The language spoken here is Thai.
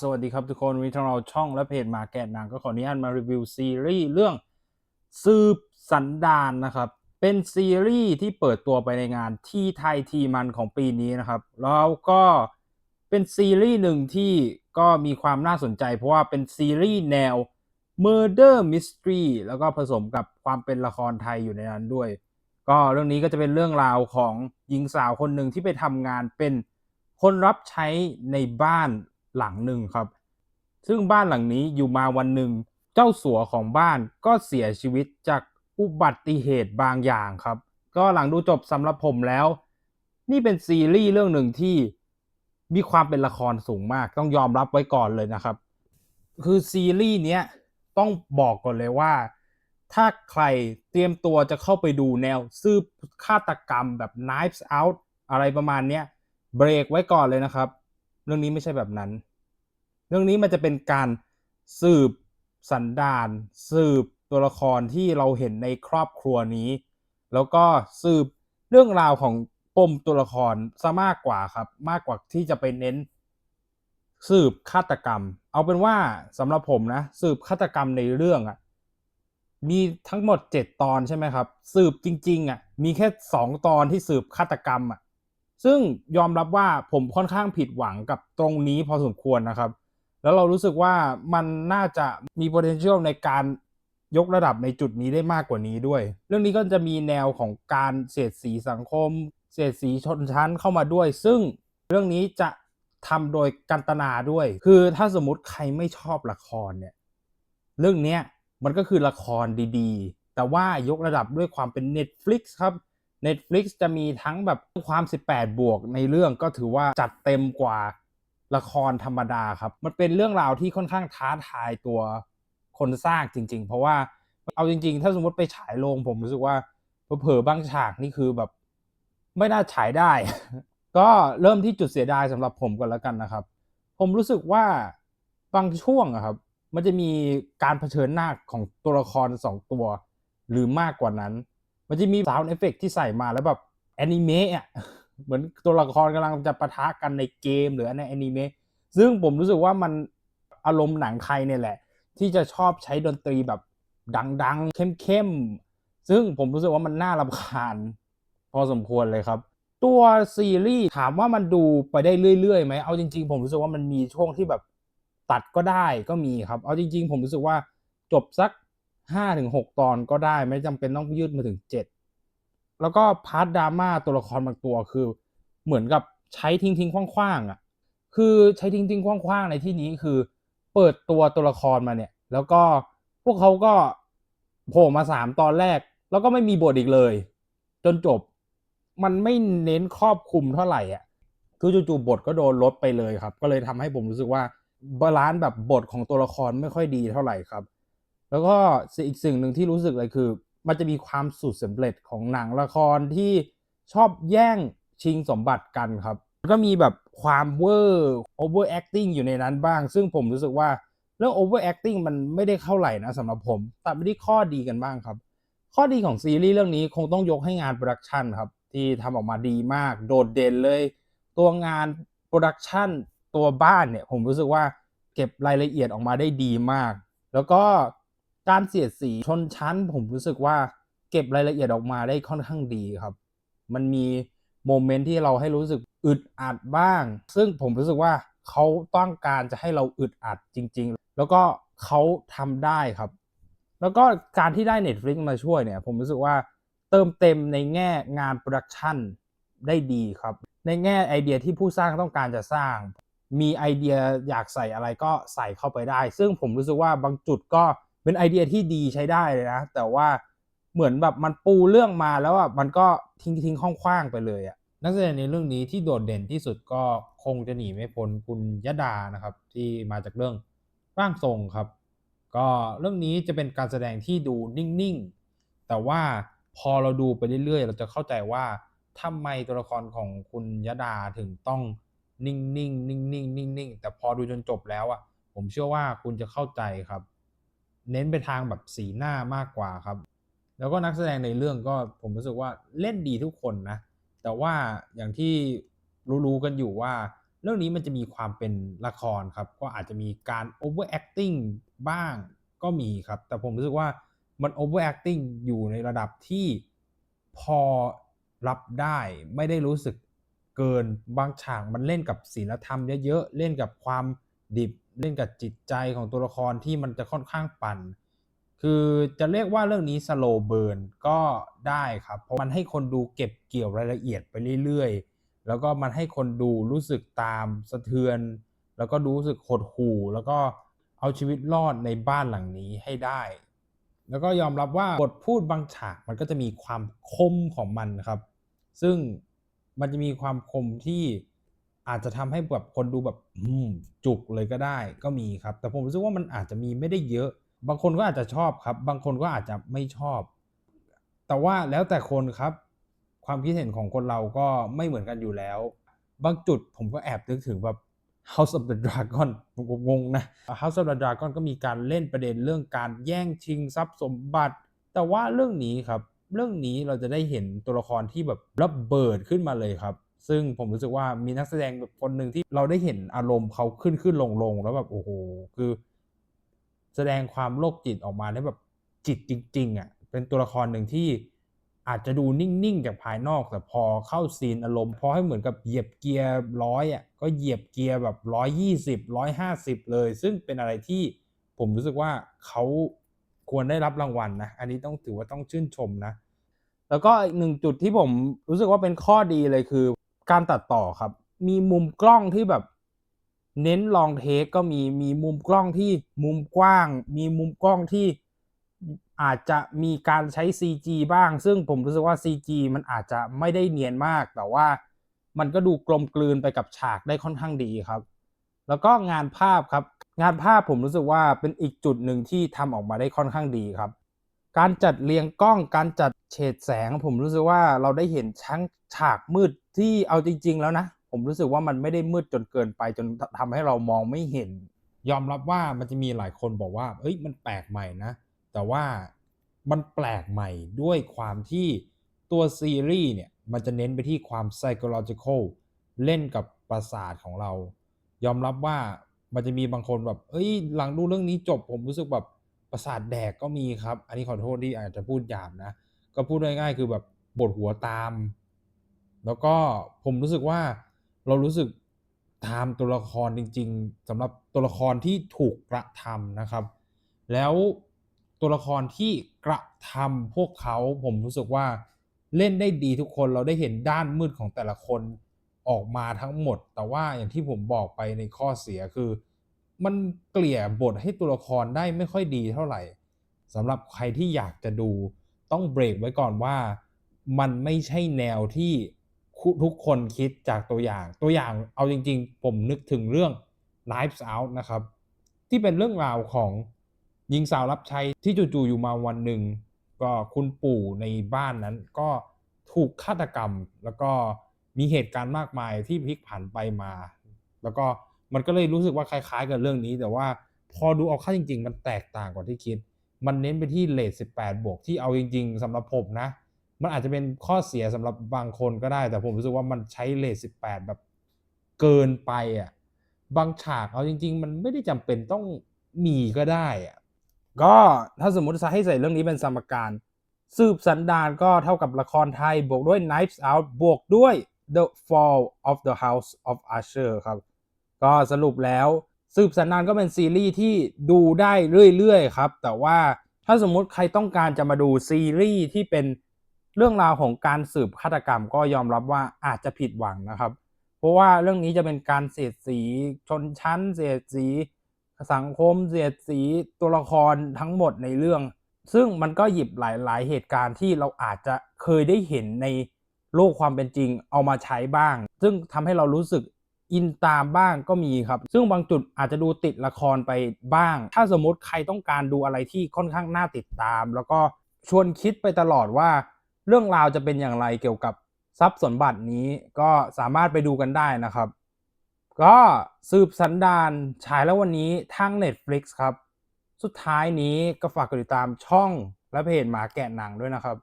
สวัสดีครับทุกคนวันนี้ทางเราช่องและเพจมาแกะหนังก็ขออนุญาตมารีวิวซีรีส์เรื่องสืบสันดานนะครับ เป็นซีรีส์ที่เปิดตัวไปในงานที่ไทยทีมันของปีนี้นะครับ แล้วก็เป็นซีรีส์หนึ่งที่ก็มีความน่าสนใจ เพราะว่าเป็นซีรีส์แนว Murder Mystery แล้วก็ผสมกับความเป็นละครไทยอยู่ในนั้นด้วย ก็เรื่องนี้ก็จะเป็นเรื่องราวของหญิงสาวคนหนึ่งที่ไปทำงานเป็นคนรับใช้ในบ้าน หลังหนึ่งครับ ซึ่งบ้านหลังนี้อยู่มาวันหนึ่ง เจ้าสัวของบ้านก็เสียชีวิตจากอุบัติเหตุบางอย่างครับ ก็หลังดูจบสำหรับผมแล้ว นี่เป็นซีรีส์เรื่องหนึ่งที่มีความเป็นละครสูงมาก ต้องยอมรับไว้ก่อนเลยนะครับ คือซีรีส์เนี้ยต้องบอกก่อนเลยว่า ถ้าใครเตรียมตัวจะเข้าไปดูแนวซืบฆาตกรรมแบบ Knives Out อะไรประมาณเนี้ยเบรกไว้ก่อนเลยนะครับ เรื่องนี้ไม่ใช่แบบนั้น เรื่องนี้มันจะเป็นการสืบสันดานสืบตัวละครที่เราเห็นในครอบครัวนี้ แล้วก็สืบเรื่องราวของปมตัวละครซะมากกว่าครับ มากกว่าที่จะไปเน้น สืบฆาตกรรม เอาเป็นว่าสำหรับผมนะ สืบฆาตกรรมในเรื่องอะ่ะมีทั้งหมด 7 ตอนใช่ไหมครับ สืบจริง ๆอะ่ะมีแค่ 2 ตอนที่สืบฆาตกรรมอะ ซึ่งยอมรับว่าผมค่อนข้างผิดหวังกับตรงนี้พอสมควรนะครับ แล้วเรารู้สึกว่ามันน่าจะมี potential ในการยกระดับในจุดนี้ได้มากกว่านี้ด้วย เรื่องนี้ก็จะมีแนวของการเสียดสีสังคม เสียดสีชนชั้นเข้ามาด้วย ซึ่งเรื่องนี้จะทำโดยกันตนาด้วย คือถ้าสมมติใครไม่ชอบละครเนี่ยเรื่องเนี้ยมันก็คือละครดีๆ แต่ว่ายกระดับด้วยความเป็น Netflix ครับ Netflix จะมีทั้งแบบความ 18 บวกในเรื่องก็ถือว่าจัดเต็มกว่าละครธรรมดาครับ มันเป็นเรื่องราวที่ค่อนข้างท้าทายตัวคนสร้างจริง ๆ เพราะว่าเอาจริง ๆ ถ้าสมมติไปฉายโรงผมรู้สึกว่าเผลอๆบางฉากนี่คือแบบ ไม่น่าฉายได้ ก็เริ่มที่จุดเสียดายสำหรับผมก่อนแล้วกันนะครับ ผมรู้สึกว่าบางช่วงอะครับ มันจะมีการเผชิญหน้าของตัวละครสองตัว หรือมากกว่านั้น มันจะมีซาวน์เอฟเฟกที่ใส่มาแล้วแบบแอนิเมะอะเหมือนตัวละครกำลังจะปะทะกันในเกมหรือในแอนิเมะซึ่งผมรู้สึกว่ามันอารมณ์หนังไทยเนี่ยแหละ ที่จะชอบใช้ดนตรีแบบดังๆ เข้มๆ ซึ่งผมรู้สึกว่ามันน่ารำคาญ พอสมควรเลยครับ ตัวซีรีส์ถามว่ามันดูไปได้เรื่อยๆไหมเอาจริง ๆ ผมรู้สึกว่ามันมีช่วงที่แบบตัดก็ได้ก็มีครับ เอาจริง ๆ ผมรู้สึกว่าจบสัก ห้าถึงหกตอนก็ได้ไม่จำเป็นต้องยืดมาถึงเจ็ดแล้วก็พาร์ทดราม่าตัวละครบางตัวคือ เหมือนกับใช้ทิ้งทิ้งคว้างๆอะ คือใช้ทิ้งทิ้งคว้างๆในที่นี้คือ เปิดตัวตัวละครมาเนี่ย แล้วก็พวกเขาก็โผล่มาสามตอนแรก แล้วก็ไม่มีบทอีกเลย จนจบมันไม่เน้นครอบคลุมเท่าไหร่อะคือจู่ๆบทก็โดนลดไปเลยครับ ก็เลยทำให้ผมรู้สึกว่าบาลานซ์แบบบทของตัวละครไม่ค่อยดีเท่าไหร่ครับ แล้วก็อีกสิ่งหนึ่งที่รู้สึกเลยคือ มันจะมีความสุดสำเร็จของหนังละครที่ชอบแย่งชิงสมบัติกันครับ ก็มีแบบความเวอร์ over acting อยู่ในนั้นบ้าง ซึ่งผมรู้สึกว่าเรื่อง over acting มันไม่ได้เข้าไหร่นะสำหรับผมแต่ไม่ได้ข้อดีกันบ้างครับ ข้อดีของซีรีส์เรื่องนี้คงต้องยกให้งานโปรดักชันครับ ที่ทำออกมาดีมาก โดดเด่นเลย ตัวงานโปรดักชันตัวบ้านเนี่ย ผมรู้สึกว่าเก็บรายละเอียดออกมาได้ดีมาก แล้วก็ การเสียดสีชนชั้น ผมรู้สึกว่าเก็บรายละเอียดออกมาได้ค่อนข้างดีครับ มันมีโมเมนต์ที่เราให้รู้สึกอึดอัดบ้าง ซึ่งผมรู้สึกว่าเขาต้องการจะให้เราอึดอัดจริง ๆ แล้วก็เขาทำได้ครับ แล้วก็การที่ได้ Netflix มาช่วยเนี่ย ผมรู้สึกว่าเติมเต็มในแง่งานโปรดักชันได้ดีครับ ในแง่ไอเดียที่ผู้สร้างต้องการจะสร้าง มีไอเดียอยากใส่อะไรก็ใส่เข้าไปได้ ซึ่งผมรู้สึกว่าบางจุดก็ เป็นไอเดียที่ดีใช้ได้เลยนะ แต่ว่าเหมือนแบบมันปูเรื่องมาแล้วอะมันก็ทิ้งทิ้งคว้างๆไปเลยอะนักแสดงในเรื่องนี้ที่โดดเด่นที่สุดก็คงจะหนีไม่พ้นคุณยดานะครับ ที่มาจากเรื่องร่างทรงครับ ก็เรื่องนี้จะเป็นการแสดงที่ดูนิ่งๆ แต่ว่าพอเราดูไปเรื่อยๆ เราจะเข้าใจว่าทำไมตัวละครของคุณยดาถึงต้องนิ่งๆนิ่งๆนิ่งๆแต่พอดูจนจบแล้วอะผมเชื่อว่าคุณจะเข้าใจครับ เน้นไปทางแบบสีหน้ามากกว่าครับ แล้วก็นักแสดงในเรื่องก็ผมรู้สึกว่าเล่นดีทุกคนนะ แต่ว่าอย่างที่รู้ๆกันอยู่ว่า เรื่องนี้มันจะมีความเป็นละครครับ ก็อาจจะมีการ over acting บ้างก็มีครับ แต่ผมรู้สึกว่ามัน over acting อยู่ในระดับที่พอรับได้ไม่ได้รู้สึกเกินบางฉากมันเล่นกับศีลธรรมเยอะๆเล่นกับความ ดิบเล่นกับจิตใจของตัวละครที่มันจะค่อนข้างปั่น คือจะเรียกว่าเรื่องนี้ slow burn ก็ได้ครับ เพราะมันให้คนดูเก็บเกี่ยวรายละเอียดไปเรื่อยๆ แล้วก็มันให้คนดูรู้สึกตามสะเทือน แล้วก็รู้สึกหดหู่ แล้วก็เอาชีวิตรอดในบ้านหลังนี้ให้ได้ แล้วก็ยอมรับว่าบทพูดบางฉากมันก็จะมีความคมของมันครับ ซึ่งมันจะมีความคมที่ อาจจะทำให้แบบคนดูแบบจุกเลยก็ได้ก็มีครับ แต่ผมรู้สึกว่ามันอาจจะมีไม่ได้เยอะ บางคนก็อาจจะชอบครับ บางคนก็อาจจะไม่ชอบ แต่ว่าแล้วแต่คนครับ ความคิดเห็นของคนเราก็ไม่เหมือนกันอยู่แล้ว บางจุดผมก็แอบนึกถึงแบบ House of the Dragon ผมก็งงนะ House of the Dragon ก็มีการเล่นประเด็นเรื่องการแย่งชิงทรัพย์สมบัติ แต่ว่าเรื่องนี้ครับ เรื่องนี้เราจะได้เห็นตัวละครที่แบบระเบิดขึ้นมาเลยครับ ซึ่งผมรู้สึกว่ามีนักแสดงแบบคนหนึ่งที่เราได้เห็นอารมณ์เขาขึ้นขึ้นลงลงแล้วแบบโอ้โหคือ แสดงความโรคจิตออกมาได้แบบจิตจริงๆอะเป็นตัวละครหนึ่งที่อาจจะดูนิ่งๆจากภายนอกแต่พอเข้าซีนอารมณ์พอให้เหมือนกับเหยียบเกียร์100อะก็เหยียบเกียร์แบบ120 150เลย ซึ่งเป็นอะไรที่ผมรู้สึกว่าเขาควรได้รับรางวัลนะ อันนี้ต้องถือว่าต้องชื่นชมนะ แล้วก็อีกหนึ่งจุดที่ผมรู้สึกว่าเป็นข้อดีเลยคือ การตัดต่อครับ มีมุมกล้องที่แบบ เน้น long take ก็มีมีมุมกล้องที่มุมกว้าง มีมุมกล้องที่อาจจะมีการใช้ CG บ้าง ซึ่งผมรู้สึกว่า CG มันอาจจะไม่ได้เนียนมาก แต่ว่ามันก็ดูกลมกลืนไปกับฉากได้ค่อนข้างดีครับ แล้วก็งานภาพครับ งานภาพผมรู้สึกว่าเป็นอีกจุดหนึ่งที่ทำออกมาได้ค่อนข้างดีครับ การจัดเรียงกล้องการจัดเฉดแสง ผมรู้สึกว่าเราได้เห็นชั้งฉากมืดที่เอาจริง ๆ แล้วนะ ผมรู้สึกว่ามันไม่ได้มืดจนเกินไปจนททำให้เรามองไม่เห็น ยอมรับว่ามันจะมีหลายคนบอกว่าเฮ้ยมันแปลกใหม่นะ แต่ว่ามันแปลกใหม่ด้วยความที่ตัวซีรีส์เนี่ยมันจะเน้นไปที่ความ psychological เล่นกับประสาทของเรา ยอมรับว่ามันจะมีบางคนแบบเฮ้ย หลังดูเรื่องนี้จบผมรู้สึกแบบ ประสาทแดกก็มีครับ อันนี้ขอโทษที่อาจจะพูดหยาบนะ ก็พูดง่ายๆคือแบบปวดหัวตาม แล้วก็ผมรู้สึกว่าเรารู้สึกตามตัวละครจริง ๆสำหรับตัวละครที่ถูกกระทำนะครับ แล้วตัวละครที่กระทำพวกเขาผมรู้สึกว่าเล่นได้ดีทุกคนเราได้เห็นด้านมืดของแต่ละคนออกมาทั้งหมด แต่ว่าอย่างที่ผมบอกไปในข้อเสียคือ มันเกลี่ยบทให้ตัวละครได้ไม่ค่อยดีเท่าไหร่สำหรับใครที่อยากจะดูต้องเบรกไว้ก่อนว่า มันไม่ใช่แนวที่ทุกคนคิดจากตัวอย่าง ตัวอย่างเอาจริง ๆ ผมนึกถึงเรื่อง Knives Out นะครับ ที่เป็นเรื่องราวของหญิงสาวรับใช้ที่จู่ๆอยู่มาวันหนึ่งก็คุณปู่ในบ้านนั้นก็ถูกฆาตกรรม แล้วก็มีเหตุการณ์มากมายที่พลิกผันไปมา แล้วก็ มันก็เลยรู้สึกว่าคล้าย ๆ กับเรื่องนี้ แต่ว่าพอดูเอาเข้าจริง ๆ มันแตกต่างกว่าที่คิด มันเน้นไปที่เรต18 บวกที่เอาจริง ๆสำหรับผมนะ มันอาจจะเป็นข้อเสียสำหรับบางคนก็ได้ แต่ผมรู้สึกว่ามันใช้เรต18 แบบเกินไปอะบางฉากเอาจริง ๆ มันไม่ได้จำเป็นต้องมีก็ได้อะก็ถ้าสมมติจะให้ใส่เรื่องนี้เป็นสมการ สืบสันดานก็เท่ากับละครไทย บวกด้วย Knives Out บวกด้วย The Fall of the House of Usher ครับ ก็สรุปแล้วสืบสันดานก็เป็นซีรีส์ที่ดูได้เรื่อยๆครับ แต่ว่าถ้าสมมุติใครต้องการจะมาดูซีรีส์ที่เป็นเรื่องราวของการสืบฆาตกรรมก็ยอมรับว่าอาจจะผิดหวังนะครับ เพราะว่าเรื่องนี้จะเป็นการเสียดสีชนชั้น เสียดสีสังคม เสียดสีตัวละครทั้งหมดในเรื่อง ซึ่งมันก็หยิบหลาย ๆ เหตุการณ์ที่เราอาจจะเคยได้เห็นในโลกความเป็นจริงเอามาใช้บ้าง ซึ่งทำให้เรารู้สึก อินตามบ้างก็มีครับ ซึ่งบางจุดอาจจะดูติดละครไปบ้าง ถ้าสมมติใครต้องการดูอะไรที่ค่อนข้างน่าติดตาม แล้วก็ชวนคิดไปตลอดว่า เรื่องราวจะเป็นอย่างไรเกี่ยวกับทรัพย์สมบัตินี้ก็สามารถไปดูกันได้นะครับ ก็สืบสันดานฉายแล้ววันนี้ทาง Netflix ครับ สุดท้ายนี้ก็ฝากกดติดตามช่องและเพจหมาแกะหนังด้วยนะครับ